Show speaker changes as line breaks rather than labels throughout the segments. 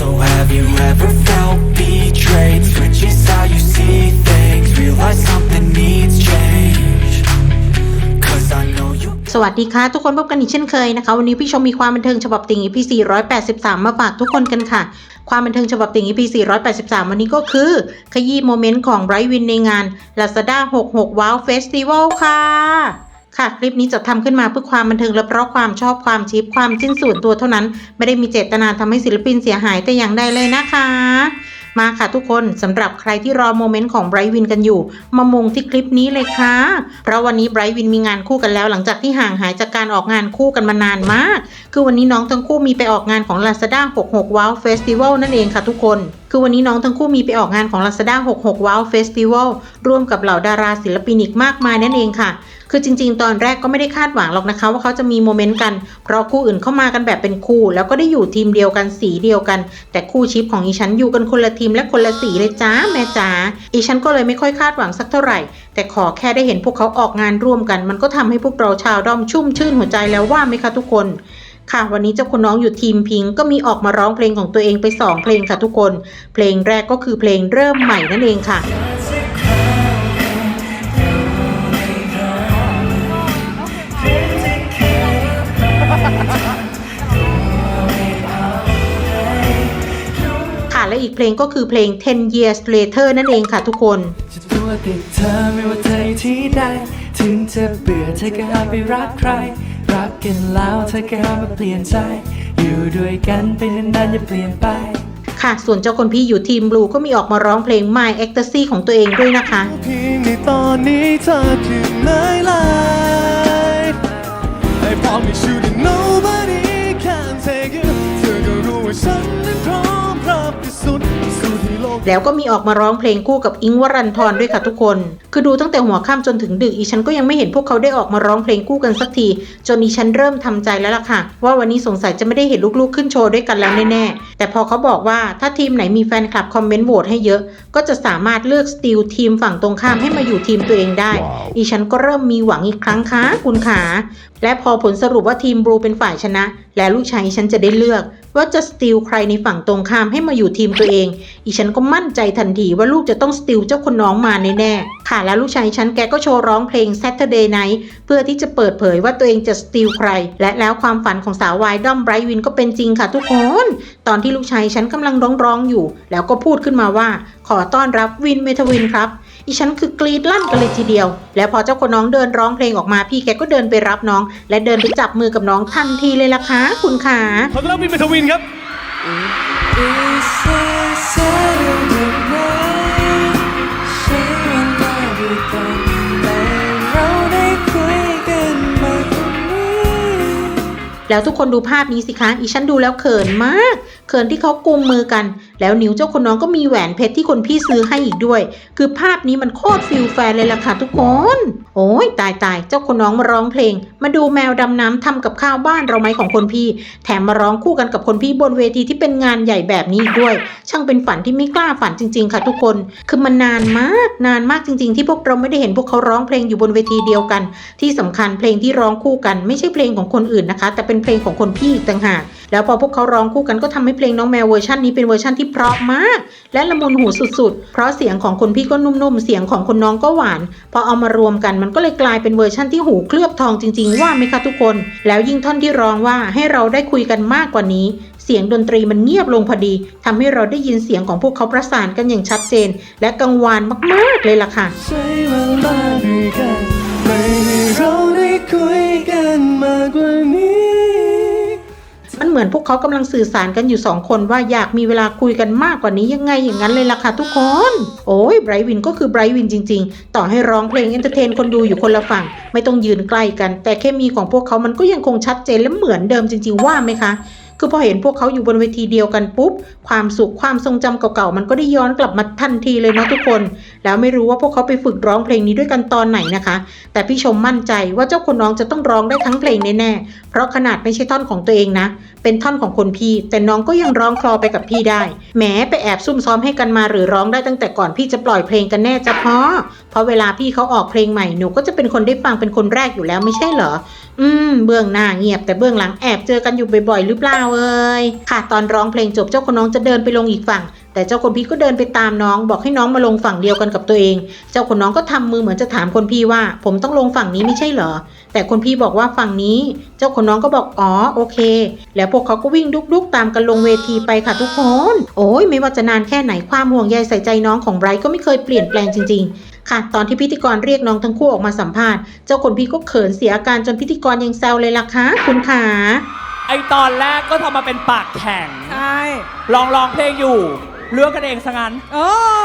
So have you ever felt betrayed? Switches how you see things Realize something needs change Cause I know you
สวัสดีค่ะ ทุกคนพบกันอีกเช่นเคยนะคะ วันนี้พี่ชมมีความบันเทิงฉบับติ่ง EP 483 มาฝากทุกคนกันค่ะ ความบันเทิงฉบับติ่ง EP 483 วันนี้ก็คือ ขยี้โมเมนต์ของไบรท์วินในงาน Lazada 66 Wow Festival ค่ะ ค่ะคลิปนี้จะทำขึ้นมาเพื่อความบันเทิงและเพราะความชอบความชิปความจิ้นส่วนตัวเท่านั้น ไม่ได้มีเจตนาทำให้ศิลปินเสียหายแต่อย่างใดเลยนะคะ มาค่ะทุกคนสำหรับใครที่รอโมเมนต์ของไบรท์วินกันอยู่ มามุงที่คลิปนี้เลยค่ะ เพราะวันนี้ไบรท์วินมีงานคู่กันแล้ว หลังจากที่ห่างหายจากการออกงานคู่กันมานานมาก คือวันนี้น้องทั้งคู่มีไปออกงานของ Lazada 66 Wow Festival นั่นเองค่ะทุกคน คือวันนี้น้องทั้งคู่มีไปออกงานของ Lazada 66 Wow Festival ร่วมกับเหล่าดาราศิลปินอีกมากมายนั่นเองค่ะ คือจริง ๆ ตอนแรกก็ไม่ได้คาดหวังหรอกนะคะ ว่าเขาจะมีโมเมนต์กัน เพราะคู่อื่นเข้ามากันแบบเป็นคู่ แล้วก็ได้อยู่ทีมเดียวกันสีเดียวกัน แต่คู่ชิปของอีฉันอยู่กันคนละทีมและคนละสีเลยจ้าแม่จ๋าอีฉันก็เลยไม่ค่อยคาดหวังสักเท่าไหร่ แต่ขอแค่ได้เห็นพวกเขาออกงานร่วมกัน มันก็ทำให้พวกเราชาวด้อมชุ่มชื่นหัวใจแล้วว่าไหมคะทุกคน ค่ะวันนี้เจ้าคุณน้องอยู่ทีมพิงค์ก็มีออกมาร้องเพลงของตัวเองไป 2 เพลงค่ะทุกคน เพลงแรกก็คือเพลงเริ่มใหม่นั่นเองค่ะค่ะและอีกเพลงก็คือเพลง 10 years later นั่นเองค่ะทุกคน
จะตัวติดเธอไม่ว่าเธออยู่ที่ใดถึงจะเบื่อเธอก็ห้ามไปรักใคร รักกันแล้วเธอก็ห้ามมาเปลี่ยนใจ อยู่ด้วยกันไปนานๆอย่าเปลี่ยนไป
ค่ะ ส่วนเจ้าคนพี่อยู่ทีมบลูก็มีออกมาร้องเพลง My Ecstasy ของตัวเองด้วยนะคะ
เพียงในตอนนี้เธอคือไม่ลาย I promise you that nobody
แล้วก็มีออกมาร้องเพลงคู่กับอิงค์วรันทรด้วยค่ะทุกคน คือดูตั้งแต่หัวค่ำจนถึงดึกอีฉันก็ยังไม่เห็นพวกเขาได้ออกมาร้องเพลงคู่กันสักที จนอีฉันเริ่มทำใจแล้วล่ะค่ะ ว่าวันนี้สงสัยจะไม่ได้เห็นลูกๆขึ้นโชว์ด้วยกันแล้วแน่ๆ แต่พอเขาบอกว่าถ้าทีมไหนมีแฟนคลับคอมเมนต์โหวตให้เยอะ ก็จะสามารถเลือกสติลทีมฝั่งตรงข้ามให้มาอยู่ทีมตัวเองได้ อีฉันก็เริ่มมีหวังอีกครั้งค่ะคุณขา และพอผลสรุปว่าทีมบลูเป็นฝ่ายชนะ และลูกชายฉันจะได้เลือก ว่าจะสติลใครในฝั่งตรงข้ามให้มาอยู่ทีมตัวเอง อีฉันก็มั่นใจทันทีว่าลูกจะต้องสติลเจ้าคนน้องมาแน่ๆค่ะแล้วลูกชายฉันแกก็โชว์ร้องเพลง Saturday Night เพื่อที่จะเปิดเผยว่าตัวเองจะสติลใคร และแล้วความฝันของสาววายด้อมไบรท์วินก็เป็นจริงค่ะทุกคน ตอนที่ลูกชายฉันกำลังร้องร้องอยู่ แล้วก็พูดขึ้นมาว่า ขอต้อนรับวินเมทวินครับ อีฉันคือกรีดลั่นกันเลยทีเดียว แล้วพอเจ้าคนน้องเดินร้องเพลงออกมาพี่แกก็เดินไปรับน้อง และเดินไปจับมือกับน้องทันทีเลยล่ะคะคุณขา
ขอต้อนรับวินเมทวินครับ
แล้วทุกคนดูภาพนี้สิคะอีฉันดูแล้วเขินมาก เขินที่เขากุมมือกัน แล้วนิ้วเจ้าคนน้องก็มีแหวนเพชรที่คนพี่ซื้อให้อีกด้วย คือภาพนี้มันโคตรฟิลแฟนเลยล่ะค่ะทุกคน โอ้ยตายตายเจ้าคนน้องมาร้องเพลง มาดูแมวดำน้ำทำกับข้าวบ้านเราไหมของคนพี่ แถมมาร้องคู่กันกับคนพี่บนเวทีที่เป็นงานใหญ่แบบนี้ด้วย ช่างเป็นฝันที่ไม่กล้าฝันจริง ๆ ค่ะทุกคน คือมันนานมาก นานมากจริง ๆ ที่พวกเราไม่ได้เห็นพวกเขาร้องเพลงอยู่บนเวทีเดียวกัน ที่สำคัญเพลงที่ร้องคู่กันไม่ใช่เพลงของคนอื่นนะคะ แต่เป็นเพลงของคนพี่ต่างหากแล้วพอพวกเขาร้องคู่กันก็ทำให้เพลงน้องแมวเวอร์ชันนี้เป็นเวอร์ชันที่เพราะมาก และละมุนหูสุดๆ เพราะเสียงของคนพี่ก็นุ่มๆ เสียงของคนน้องก็หวาน พอเอามารวมกันมันก็เลยกลายเป็นเวอร์ชันที่หูเคลือบทองจริงๆ ว่าไหมคะทุกคน แล้วยิ่งท่อนที่ร้องว่าให้เราได้คุยกันมากกว่านี้ เสียงดนตรีมันเงียบลงพอดีทำให้เราได้ยินเสียงของพวกเขาประสานกันอย่างชัดเจน และกังวานมากๆเลยล่ะค่ะ เหมือนพวกเขากำลังสื่อสารกันอยู่สองคนว่าอยากมีเวลาคุยกันมากกว่านี้ยังไงอย่างนั้นเลยล่ะค่ะทุกคน โอ้ยไบรท์วินก็คือไบรท์วินจริง ๆ ต่อให้ร้องเพลงเอนเตอร์เทนคนดูอยู่คนละฝั่ง ไม่ต้องยืนใกล้กัน แต่เคมีของพวกเขามันก็ยังคงชัดเจนและเหมือนเดิมจริง ๆ ว่าไหมคะคือพอเห็นพวกเขาอยู่บนเวทีเดียวกันปุ๊บ ความสุขความทรงจำเก่าๆ มันก็ได้ย้อนกลับมาทันทีเลยเนาะทุกคน แล้วไม่รู้ว่าพวกเขาไปฝึกร้องเพลงนี้ด้วยกันตอนไหนนะคะ แต่พี่ชมมั่นใจว่าเจ้าคนน้องจะต้องร้องได้ทั้งเพลงแน่ๆ เพราะขนาดไม่ใช่ท่อนของตัวเองนะ เป็นท่อนของคนพี่ แต่น้องก็ยังร้องคลอไปกับพี่ได้แหมไปแอบซุ่มซ้อมให้กันมาหรือร้องได้ตั้งแต่ก่อนพี่จะปล่อยเพลงกันแน่จะพอเพราะเวลาพี่เขาออกเพลงใหม่หนูก็จะเป็นคนได้ฟังเป็นคนแรกอยู่แล้วไม่ใช่เหรอ อืม เบื้องหน้าเงียบแต่เบื้องหลังแอบเจอกันอยู่บ่อยๆหรือเปล่าเอ่ยค่ะ ตอนร้องเพลงจบเจ้าคนน้องจะเดินไปลงอีกฝั่ง แต่เจ้าคนพี่ก็เดินไปตามน้อง บอกให้น้องมาลงฝั่งเดียวกันกับตัวเอง เจ้าคนน้องก็ทำมือเหมือนจะถามคนพี่ว่า ผมต้องลงฝั่งนี้ไม่ใช่เหรอ แต่คนพี่บอกว่าฝั่งนี้ เจ้าคนน้องก็บอกอ๋อโอเค แล้วพวกเขาก็วิ่งดุกๆ ตามกันลงเวทีไปค่ะทุกคน โอ้ยไม่ว่าจะนานแค่ไหนความห่วงใยใส่ใจน้องของไบรท์ก็ไม่เคยเปลี่ยนแปลงจริง ๆค่ะตอนที่พิธีกรเรียกน้องทั้งคู่ออกมาสัมภาษณ์ เจ้าคนพี่ก็เขินเสียอาการจนพิธีกรยังแซวเลยล่ะคะคุณขา
ไอตอนแรกก็ทำมาเป็นปากแข็ง
ใช่
ลองร้องเพลงอยู่ เลือกกันเองซะงั้น
เอ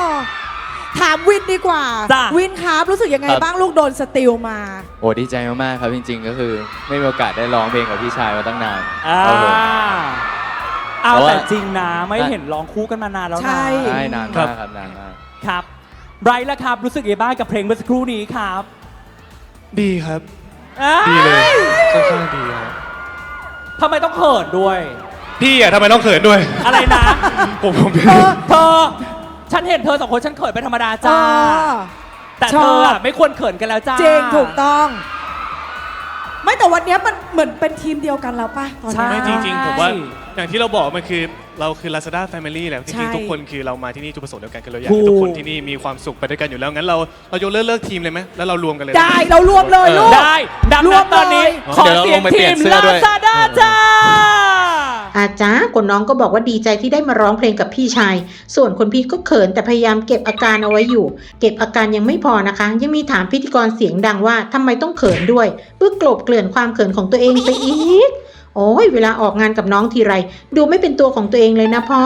อถามวินดีกว่า
จ้ะ
วินครับรู้สึกยังไง
ครับ
บ้างลูกโดนสติลมา
โอ้ดีใจมาก ๆ ครับจริง ๆ ก็คือไม่มีโอกาสได้ร้องเพลงกับพี่ชายมาตั้งนาน
อ่า
ครับผม
เอา
เพราะว่า
แต่จริงนะ ไม่เห็นร้องคู่กันมานานแล้ว
ใช่
นะ
ใช่นานมากครับนานมาก
ครับไบรท์ละครับ รู้สึกยังไงบ้างกับเพลงเมื่อสักครู่นี้ครับ
ดีครับ
อ้า
ดีเลยค่อนข้างดีครับ
ทำไมต้องเขินด้วย
พี่อะทำไมต้องเขินด้วย
อะไรนะ
ผมผม
เออ
เธอ ฉันเห็นเธอสองคนฉันเขินเป็นธรรมดา
เอ
จ้า
อ
แต่
ชอบ
เธออะไม่ควรเขินกันแล้วจ้า
จริงถูกต้อง ไม่แต่วันเนี้ยมันเหมือนเป็นทีมเดียวกันแล้วป่ะตอน
ใช่
นี้
ไม่จริง ๆ ผมว่าอย่างที่เราบอกมันคือเราคือ Lazada Family แหละจ
ใช่
ริงๆทุกคนคือเรามาที่นี่จุดประสงค์เดียวกันคือเราอยากให้ทุกคนที่นี่มีความสุขไปด้วยกันอยู่แล้วงั้นเราเรายกเลิกเลิกทีมเลยไหมแล้วเรารวมกันเลย
ได้เรารวมเลยลูก
ได้ดัง
รว
นั้
ม
นตอนนี้
เลย
ขอ
เดี๋ยวเรา
เสีย
ล
ง
งไปเป
ที
ลี่ยน
ม
เสื้อ
ลา
ด้วย
ซาด้าจ้า
อาจ้าคนน้องก็บอกว่าดีใจที่ได้มาร้องเพลงกับพี่ชาย ส่วนคนพี่ก็เขินแต่พยายามเก็บอาการเอาไว้อยู่ เก็บอาการยังไม่พอนะคะ ยังมีถามพิธีกรเสียงดังว่าทำไมต้องเขินด้วย เพื่อกลบเกลื่อนความเขินของตัวเองไปอีกโอ้ยเวลาออกงานกับน้องทีไร ดูไม่เป็นตัวของตัวเองเลยนะพ่อ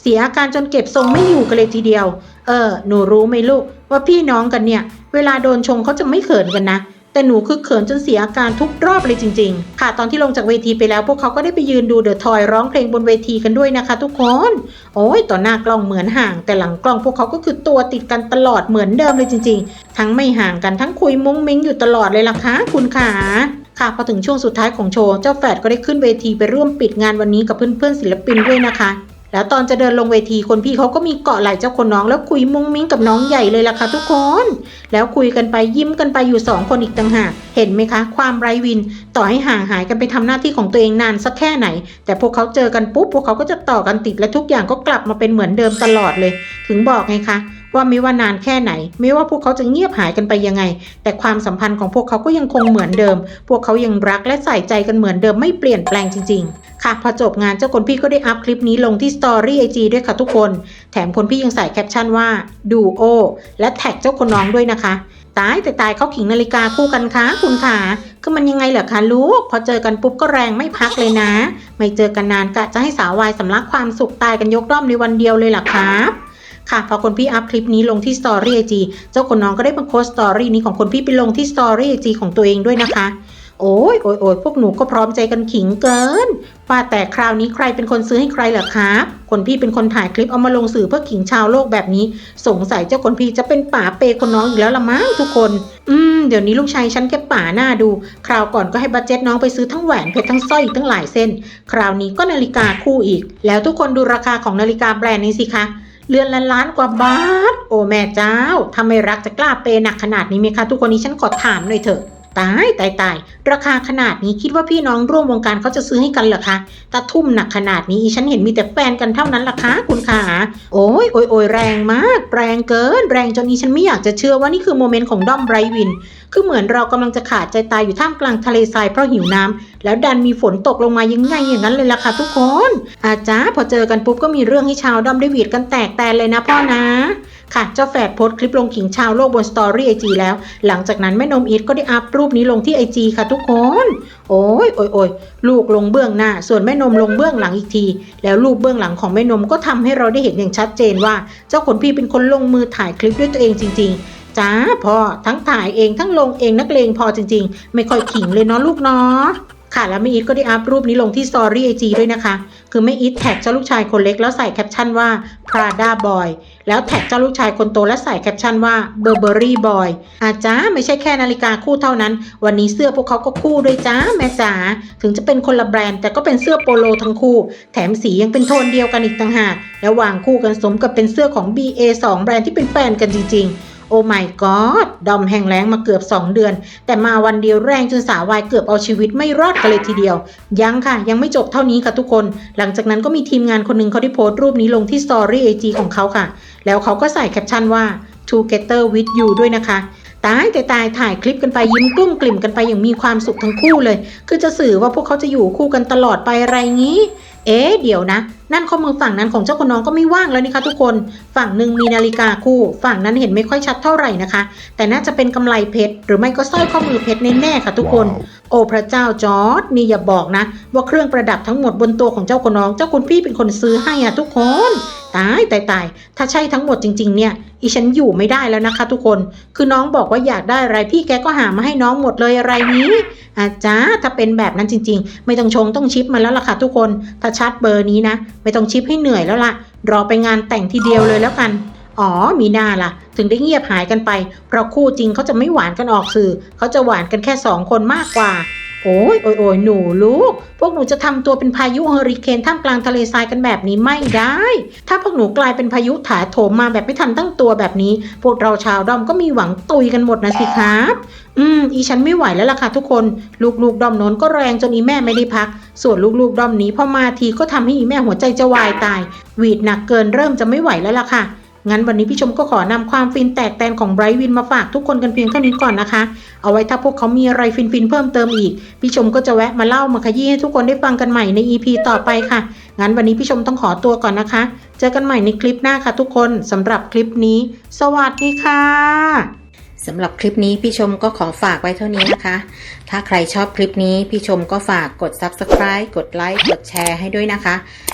เสียอาการจนเก็บทรงไม่อยู่กันเลยทีเดียว เออ หนูรู้ไหมลูก ว่าพี่น้องกันเนี่ย เวลาโดนชงเขาจะไม่เขินกันนะ แต่หนูคือเขินจนเสียอาการทุกรอบเลยจริง ๆ ค่ะ ตอนที่ลงจากเวทีไปแล้วพวกเขาก็ได้ไปยืนดูเดอะทอยร้องเพลงบนเวทีกันด้วยนะคะ ทุกคน โอ้ยต่อหน้ากล้องเหมือนห่าง แต่หลังกล้องพวกเขาก็คือตัวติดกันตลอดเหมือนเดิมเลยจริง ๆ ทั้งไม่ห่างกันทั้งคุยมุ้งมิ้งอยู่ตลอดเลยล่ะคะ คุณขาค่ะพอถึงช่วงสุดท้ายของโชว์เจ้าแฝดก็ได้ขึ้นเวทีไปร่วมปิดงานวันนี้กับเพื่อนๆศิลปินด้วยนะคะ แล้วตอนจะเดินลงเวทีคนพี่เขาก็มีเกาะไหล่เจ้าคนน้อง แล้วคุยมุ้งมิ้งกับน้องใหญ่เลยล่ะค่ะทุกคน แล้วคุยกันไปยิ้มกันไปอยู่สองคนอีกต่างหากเห็นไหมคะ ความไร้วิน ต่อให้ห่างหายกันไปทำหน้าที่ของตัวเองนานสักแค่ไหน แต่พวกเขาเจอกันปุ๊บพวกเขาก็จะต่อกันติดและทุกอย่างก็กลับมาเป็นเหมือนเดิมตลอดเลย ถึงบอกไงคะ ว่าไม่ว่านานแค่ไหน ไม่ว่าพวกเขาจะเงียบหายกันไปยังไง แต่ความสัมพันธ์ของพวกเขาก็ยังคงเหมือนเดิม พวกเขายังรักและใส่ใจกันเหมือนเดิมไม่เปลี่ยนแปลงจริง ๆ ค่ะพอจบงานเจ้าคนพี่ก็ได้อัพคลิปนี้ลงที่สตอรี่ไอจีด้วยค่ะทุกคน แถมคนพี่ยังใส่แคปชั่นว่าดูโอและแท็กเจ้าคนน้องด้วยนะคะตายแต่ตายเขาขิงนาฬิกาคู่กันคะคุณขาคือมันยังไงเหรอคะลูก พอเจอกันปุ๊บก็แรงไม่พักเลยนะ ไม่เจอกันนานกะจะให้สาววายสำลักความสุขตายกันยกร่อมในวันเดียวเลยล่ะครับ ค่ะพอคนพี่อัพคลิปนี้ลงที่สตอรี่ไอจีเจ้าคนน้องก็ได้มาโพสต์สตอรี่นี้ของคนพี่ไปลงที่สตอรี่ไอจีของตัวเองด้วยนะคะโอ้ยโอ้ยโอ้ยพวกหนูก็พร้อมใจกันขิงเกิน ว่าแต่คราวนี้ใครเป็นคนซื้อให้ใครเหรอครับ คนพี่เป็นคนถ่ายคลิปเอามาลงสื่อเพื่อขิงชาวโลกแบบนี้ สงสัยเจ้าคนพี่จะเป็นป่าเปย์คนน้องอีกแล้วละมั้งทุกคน อืม เดี๋ยวนี้ลูกชายฉันแกป่าหน้าดู คราวก่อนก็ให้บัตเจ็ตน้องไปซื้อทั้งแหวนเพชรทั้งสร้อยอีกตั้งหลายเส้น คราวนี้ก็นาฬิกาคู่อีก แล้วทุกคนดูราคาของนาฬิกาแบรนด์นี้สิคะ เรือนละล้านกว่าบาท โอ้แม่เจ้าทำไมรักจะกล้าเปย์หนักขนาดนี้ไหมคะทุกคนนี้ฉันขอถามหน่อยเถอะตายตายตายราคาขนาดนี้คิดว่าพี่น้องร่วมวงการเขาจะซื้อให้กันเหรอคะถ้าทุ่มหนักขนาดนี้ฉันเห็นมีแต่แฟนกันเท่านั้นล่ะคะคุณขาโอ้ยโอ้ยโอยแรงมาก แรงเกิน แรงจนอีฉันไม่อยากจะเชื่อว่านี่คือโมเมนต์ของด้อมไบรวิน คือเหมือนเรากำลังจะขาดใจตายอยู่ท่ามกลางทะเลทรายเพราะหิวน้ำแล้วดันมีฝนตกลงมายังไงอย่างนั้นเลยล่ะค่ะทุกคน อาจ้าพอเจอกันปุ๊บก็มีเรื่องให้ชาวด้อมได้หวีดกันแตกแตนเลยนะพ่อนะค่ะเจ้าแฝดโพสต์คลิปลงขิงชาวโลกบนสตอรี่ไอจีแล้ว หลังจากนั้นแม่นมอีทก็ได้อัพรูปนี้ลงที่ไอจีค่ะทุกคน โอ้ยโอ้ยโอ้ยลูกลงเบื้องหน้า ส่วนแม่นมลงเบื้องหลังอีกที แล้วรูปเบื้องหลังของแม่นมก็ทำให้เราได้เห็นอย่างชัดเจนว่า เจ้าขนพี่เป็นคนลงมือถ่ายคลิปด้วยตัวเองจริง ๆ จ้าพ่อทั้งถ่ายเองทั้งลงเองนักเลงพอจริง ๆ ไม่ค่อยขิงเลยเนาะลูกเนาะค่ะแล้วแม่อีทก็ได้อัพรูปนี้ลงที่สตอรี่ไอจีด้วยนะคะ คือแม่อีทแท็กเจ้าลูกชายคนเล็กแล้วใส่แคปชั่นว่า Prada Boy แล้วแท็กเจ้าลูกชายคนโตและใส่แคปชั่นว่า Burberry Boy อาจ้าไม่ใช่แค่นาฬิกาคู่เท่านั้น วันนี้เสื้อพวกเขาก็คู่ด้วยจ้าแม่จ๋าถึงจะเป็นคนละแบรนด์แต่ก็เป็นเสื้อโปโลทั้งคู่ แถมสียังเป็นโทนเดียวกันอีกต่างหากแล้ววางคู่กันสมกับเป็นเสื้อของ BA2 แบรนด์ที่เป็นแฟนกันจริงๆ โอ้ my god ดอมแห่งแรงมาเกือบ 2 เดือน แต่มาวันเดียวแรงจนสาววายเกือบเอาชีวิตไม่รอดกันเลยทีเดียว ยังค่ะ ยังไม่จบเท่านี้ค่ะทุกคน หลังจากนั้นก็มีทีมงานคนหนึ่งเขาได้โพสต์รูปนี้ลงที่สตอรี่ไอจของเขาค่ะ แล้วเขาก็ใส่แคปชั่นว่า together with you ด้วยนะคะตายแต่ตายถ่ายคลิปกันไปยิ้มกลุ้มกลิ่มกันไปอย่างมีความสุขทั้งคู่เลย คือจะสื่อว่าพวกเขาจะอยู่คู่กันตลอดไปอะไรงี้ เอ๊ะเดี๋ยวนะ นั่นข้อมือฝั่งนั้นของเจ้าคนน้องก็ไม่ว่างแล้วนี่คะทุกคน ฝั่งหนึ่งมีนาฬิกาคู่ ฝั่งนั้นเห็นไม่ค่อยชัดเท่าไหร่นะคะ แต่น่าจะเป็นกำไลเพชรหรือไม่ก็สร้อยข้อมือเพชรแน่ๆค่ะทุกคน โอ้พระเจ้าจอร์ดนี่อย่าบอกนะ ว่าเครื่องประดับทั้งหมดบนตัวของเจ้าคนน้อง เจ้าคุณพี่เป็นคนซื้อให้อะทุกคน ตายตายตายถ้าใช่ทั้งหมดจริง ๆ เนี่ยอีฉันอยู่ไม่ได้แล้วนะคะ ทุกคน คือน้องบอกว่าอยากได้อะไรพี่แกก็หามาให้น้องหมดเลยอะไรนี้อาจ้าถ้าเป็นแบบนั้นจริง ๆ ไม่ต้องชงต้องชิปมาแล้วล่ะค่ะทุกคน ถ้าชัดเบอร์นี้นะ ไม่ต้องชิปให้เหนื่อยแล้วล่ะ รอไปงานแต่งทีเดียวเลยแล้วกันอ๋อ มีหน้าล่ะ ถึงได้เงียบหายกันไป เพราะคู่จริงเขาจะไม่หวานกันออกสื่อ เขาจะหวานกันแค่สองคนมากกว่า โอ้ยโอ้ยโอยหนูลูก พวกหนูจะทำตัวเป็นพายุเฮอริเคนท่ามกลางทะเลทรายกันแบบนี้ไม่ได้ ถ้าพวกหนูกลายเป็นพายุถาโถมมาแบบไม่ทันตั้งตัวแบบนี้ พวกเราชาวดอมก็มีหวังตุยกันหมดนะสิครับ อืม อีฉันไม่ไหวแล้วล่ะค่ะทุกคน ลูกๆดอมโน้นก็แรงจนอีแม่ไม่ได้พัก ส่วนลูกๆดอมนี้พอมาทีก็ทำให้อีแม่หัวใจจะวายตาย หวีดหนักเกินเริ่มจะไม่ไหวแล้วล่ะค่ะ งั้นวันนี้พี่ชมก็ขอนำความฟินแตกแตนของไบรท์วินมาฝากทุกคนกันเพียงเท่านี้ก่อนนะคะ เอาไว้ถ้าพวกเขามีอะไรฟินๆเพิ่มเติมอีก พี่ชมก็จะแวะมาเล่ามาขยี้ให้ทุกคนได้ฟังกันใหม่ใน EP ต่อไปค่ะ งั้นวันนี้พี่ชมต้องขอตัวก่อนนะคะ เจอกันใหม่ในคลิปหน้าค่ะ ทุกคนสำหรับคลิปนี้ สวัสดีค่ะสำหรับคลิปนี้พี่ชมก็ขอฝากไว้เท่านี้นะคะ ถ้าใครชอบคลิปนี้พี่ชมก็ฝากกด subscribe กดไลค์ กดแชร์ให้ด้วยนะคะ